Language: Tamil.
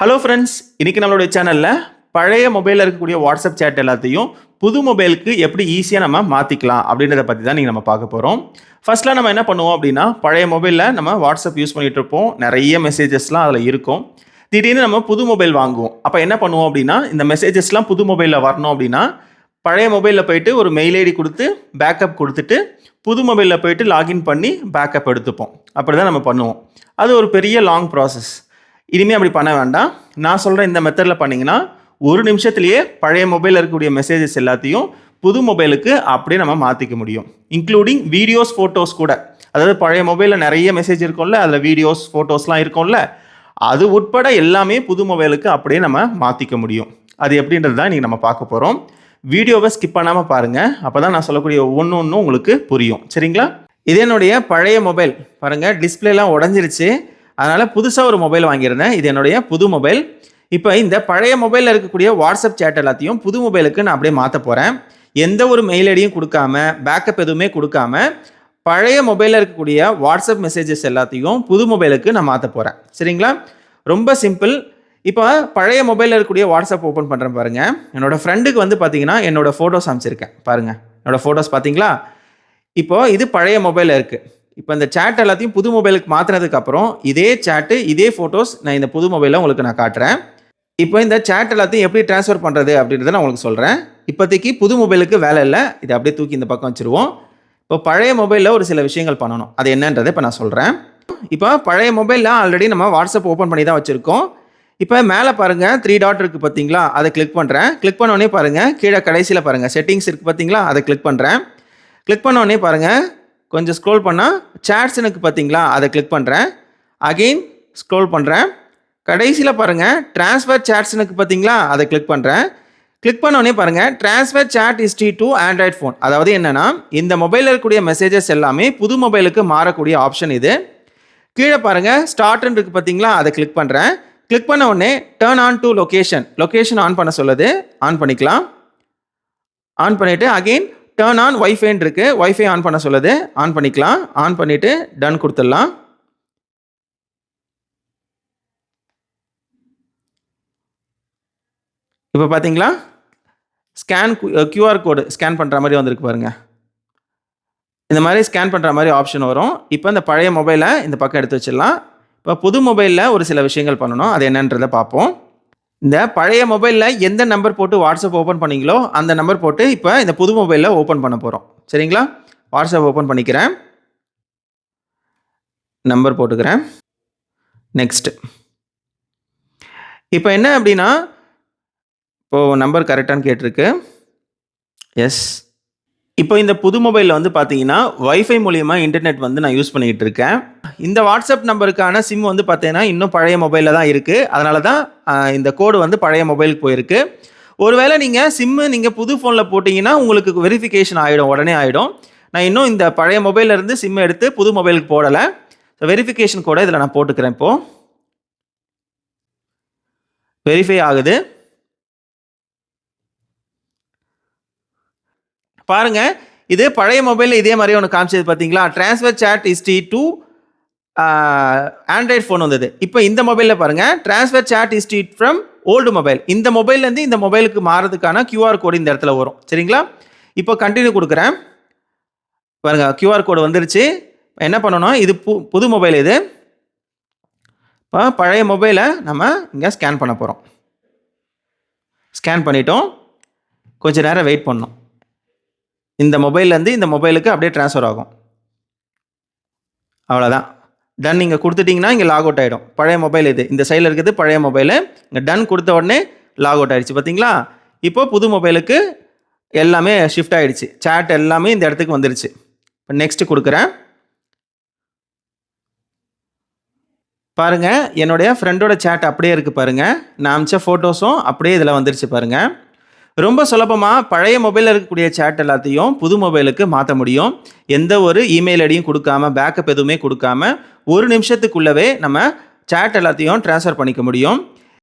ஹலோ ஃப்ரெண்ட்ஸ் இன்றைக்கி நம்மளுடைய சேனலில் பழைய மொபைலில் இருக்கக்கூடிய வாட்ஸ்அப் சேட் எல்லாத்தையும் புது மொபைலுக்கு எப்படி ஈஸியாக நம்ம மாற்றிக்கலாம் அப்படின்றத பற்றி தான் நீங்கள் நம்ம பார்க்க போகிறோம் ஃபஸ்ட்டில் நம்ம என்ன பண்ணுவோம் அப்படின்னா பழைய மொபைலில் நம்ம வாட்ஸ்அப் யூஸ் பண்ணிகிட்டு இருப்போம். நிறைய மெசேஜஸ்லாம் அதில் இருக்கும். திடீர்னு நம்ம புது மொபைல் வாங்குவோம். அப்போ என்ன பண்ணுவோம் அப்படின்னா இந்த மெசேஜஸ்லாம் புது மொபைலில் வரணும் அப்படின்னா பழைய மொபைலில் போயிட்டு ஒரு மெயில் ஐடி கொடுத்து பேக்கப் கொடுத்துட்டு புது மொபைலில் போயிட்டு லாகின் பண்ணி பேக்கப் எடுத்துப்போம். அப்படி தான் நம்ம பண்ணுவோம். அது ஒரு பெரிய லாங் ப்ராசஸ் இனிமேல் அப்படி பண்ண வேண்டாம். நான் சொல்கிற இந்த மெத்தடில் பண்ணிங்கன்னா ஒரு நிமிஷத்துலேயே பழைய மொபைலில் இருக்கக்கூடிய மெசேஜஸ் எல்லாத்தையும் புது மொபைலுக்கு அப்படியே நம்ம மாற்றிக்க முடியும். இன்க்ளூடிங் வீடியோஸ் ஃபோட்டோஸ் கூட. அதாவது பழைய மொபைலில் நிறைய மெசேஜ் இருக்கும்ல அதில் வீடியோஸ் ஃபோட்டோஸ்லாம் இருக்கும்ல அது உட்பட எல்லாமே புது மொபைலுக்கு அப்படியே நம்ம மாற்றிக்க முடியும். அது எப்படின்றது தான் இன்றைக்கி நம்ம பார்க்க போகிறோம் வீடியோவை ஸ்கிப் பண்ணாமல் பாருங்கள் அப்போ தான் நான் சொல்லக்கூடிய ஒன்று ஒன்றும் உங்களுக்கு புரியும். சரிங்களா? இது என்னுடைய பழைய மொபைல் பாருங்கள் டிஸ்பிளேலாம் உடஞ்சிருச்சு. அதனால் புதுசாக ஒரு மொபைல் வாங்கியிருந்தேன். இது என்னுடைய புது மொபைல் இப்போ இந்த பழைய மொபைலில் இருக்கக்கூடிய வாட்ஸ்அப் சேட் எல்லாத்தையும் புது மொபைலுக்கு நான் அப்படியே மாற்ற போகிறேன் எந்த ஒரு மெயில் ஐடியும் கொடுக்காம பேக்கப் எதுவுமே கொடுக்காம பழைய மொபைலில் இருக்கக்கூடிய வாட்ஸ்அப் மெசேஜஸ் எல்லாத்தையும் புது மொபைலுக்கு நான் மாற்ற போகிறேன் சரிங்களா? ரொம்ப சிம்பிள் இப்போ பழைய மொபைலில் இருக்கக்கூடிய வாட்ஸ்அப் ஓப்பன் பண்ணுறேன் பாருங்கள் என்னோடய ஃப்ரெண்டுக்கு வந்து பார்த்தீங்கன்னா என்னோட ஃபோட்டோஸ் அமைச்சிருக்கேன் பாருங்கள் என்னோடய ஃபோட்டோஸ் பார்த்தீங்களா இப்போது இது பழைய மொபைலில் இருக்குது இப்போ இந்த சேட் எல்லாத்தையும் புது மொபைலுக்கு மாற்றினதுக்கு அப்புறம் இதே சேட்டு இதே ஃபோட்டோஸ் நான் இந்த புது மொபைலில் உங்களுக்கு நான் காட்டுறேன். இப்போ இந்த சேட் எல்லாத்தையும் எப்படி ட்ரான்ஸ்ஃபர் பண்ணுறது அப்படின்றத நான் உங்களுக்கு சொல்கிறேன் இப்போதைக்கு புது மொபைலுக்கு வேலை இல்லை. இதை அப்படியே தூக்கி இந்த பக்கம் வச்சுருவோம். இப்போ பழைய மொபைலில் ஒரு சில விஷயங்கள் பண்ணணும். அது என்னன்றதை இப்போ நான் சொல்கிறேன் இப்போ பழைய மொபைலில் ஆல்ரெடி நம்ம வாட்ஸ்அப் ஓப்பன் பண்ணி தான் வச்சுருக்கோம். இப்போ மேலே பாருங்கள் த்ரீ டாட் இருக்குது பார்த்தீங்களா? அதை கிளிக் பண்ணுறேன் கிளிக் பண்ணோடனே பாருங்கள் கீழே கடைசியில் பாருங்கள் செட்டிங்ஸ் இருக்குது பார்த்தீங்களா? அதை கிளிக் பண்ணுறேன் கிளிக் பண்ணோடனே பாருங்கள் கொஞ்சம் ஸ்க்ரோல் பண்ணால் சேட்ஸ் எனக்கு பார்த்தீங்களா? அதை கிளிக் பண்ணுறேன் அகெயின் ஸ்க்ரோல் பண்ணுறேன் கடைசியில் பாருங்கள் ட்ரான்ஸ்ஃபர் சேட்ஸ்னுக்கு பார்த்தீங்களா? அதை கிளிக் பண்ணுறேன் கிளிக் பண்ணோடனே பாருங்கள் transfer chat history to Android phone அதாவது என்னென்னா இந்த மொபைலில் இருக்கக்கூடிய மெசேஜஸ் எல்லாமே புது மொபைலுக்கு மாறக்கூடிய ஆப்ஷன் இது. கீழே பாருங்கள் ஸ்டார்ட்னு இருக்குது பார்த்தீங்களா? அதை கிளிக் பண்ணுறேன் கிளிக் பண்ண உடனே turn on to location location on பண்ண சொல்லுது. ஆன் பண்ணிக்கலாம். ஆன் பண்ணிவிட்டு அகெயின் டேர்ன் ஆன் ஒய்ஃபைன்னு இருக்குது ஒய்ஃபை ஆன் பண்ண சொல்லுது. ஆன் பண்ணிக்கலாம். ஆன் பண்ணிவிட்டு டன் கொடுத்துடலாம். இப்போ பார்த்தீங்களா ஸ்கேன் கியூஆர் கோடு ஸ்கேன் பண்ணுற மாதிரி வந்திருக்கு பாருங்கள் இந்த மாதிரி ஸ்கேன் பண்ணுற மாதிரி ஆப்ஷன் வரும். இப்போ இந்த பழைய மொபைலை இந்த பக்கம் எடுத்து வச்சிடலாம். இப்போ புது மொபைலில் ஒரு சில விஷயங்கள் பண்ணணும். அது என்னன்றதை பார்ப்போம். இந்த பழைய மொபைலில் எந்த நம்பர் போட்டு வாட்ஸ்அப் ஓப்பன் பண்ணீங்களோ அந்த நம்பர் போட்டு இப்போ இந்த புது மொபைலில் ஓப்பன் பண்ண போகிறோம் சரிங்களா? வாட்ஸ்அப் ஓப்பன் பண்ணிக்கிறேன். நம்பர் போட்டுக்கிறேன். நெக்ஸ்ட்டு இப்போ என்ன அப்படின்னா இப்போது நம்பர் கரெக்டானு கேட்டிருக்கு. எஸ் இப்போ இந்த புது மொபைலில் வந்து பார்த்தீங்கன்னா வைஃபை மூலியமா இன்டர்நெட் வந்து நான் யூஸ் பண்ணிக்கிட்டு இருக்கேன். இந்த வாட்ஸ்அப் நம்பருக்கான சிம் வந்து பார்த்தீங்கன்னா இன்னும் பழைய மொபைலில் தான் இருக்குது அதனால தான் இந்த கோடு வந்து பழைய மொபைலுக்கு போயிருக்கு. ஒருவேளை நீங்கள் சிம்மு நீங்கள் புது ஃபோனில் போட்டிங்கன்னா உங்களுக்கு வெரிஃபிகேஷன் ஆகிடும் உடனே ஆகிடும் நான் இன்னும் இந்த பழைய மொபைலேருந்து இருந்து சிம் எடுத்து புது மொபைலுக்கு போடலை. வெரிஃபிகேஷன் கோடை இதில் நான் போட்டுக்கிறேன் இப்போது வெரிஃபை ஆகுது. பாருங்கள் இது பழைய மொபைலில் இதே மாதிரி ஒன்று காமிச்சது பார்த்தீங்களா transfer chat history to Android phone வந்தது. இப்போ இந்த மொபைலில் பாருங்கள் transfer chat history from old mobile இந்த மொபைல்லேருந்து இந்த மொபைலுக்கு மாறதுக்கான கியூஆர் கோடு இந்த இடத்துல வரும். சரிங்களா? இப்போ கண்டினியூ கொடுக்குறேன். பாருங்கள் கியூஆர் கோடு வந்துருச்சு. என்ன பண்ணணும்? இது பு புது மொபைல் இது. இப்போ பழைய மொபைலை நம்ம இங்கே ஸ்கேன் பண்ண போகிறோம் ஸ்கேன் பண்ணிட்டோம். கொஞ்சம் நேரம் வெயிட் பண்ணோம் இந்த மொபைல்லேருந்து இந்த மொபைலுக்கு அப்படியே ட்ரான்ஸ்ஃபர் ஆகும். அவ்வளோதான் டன் நீங்கள் கொடுத்துட்டிங்கன்னா இங்கே லாக் அவுட் ஆகிடும் பழைய மொபைல் இது. இந்த சைடில் இருக்குது பழைய மொபைலு இங்கே டன் கொடுத்த உடனே லாக் அவுட் ஆகிடுச்சு பார்த்தீங்களா இப்போ புது மொபைலுக்கு எல்லாமே ஷிஃப்ட் ஆகிடுச்சு சேட் எல்லாமே இந்த இடத்துக்கு வந்துருச்சு. இப்போ நெக்ஸ்ட் கொடுக்குறேன். பாருங்கள் என்னுடைய ஃப்ரெண்டோட சேட் அப்படியே இருக்குது பாருங்கள் நான் அமிச்ச ஃபோட்டோஸும் அப்படியே இதில் வந்துருச்சு பாருங்கள் ரொம்ப சுலபமாக பழைய மொபைலில் இருக்கக்கூடிய சேட் எல்லாத்தையும் புது மொபைலுக்கு மாற்ற முடியும். எந்த ஒரு இமெயில் ஐடியும் கொடுக்காம பேக்கப் எதுவுமே கொடுக்காம ஒரு நிமிஷத்துக்குள்ளவே நம்ம சேட் எல்லாத்தையும் ட்ரான்ஸ்ஃபர் பண்ணிக்க முடியும்.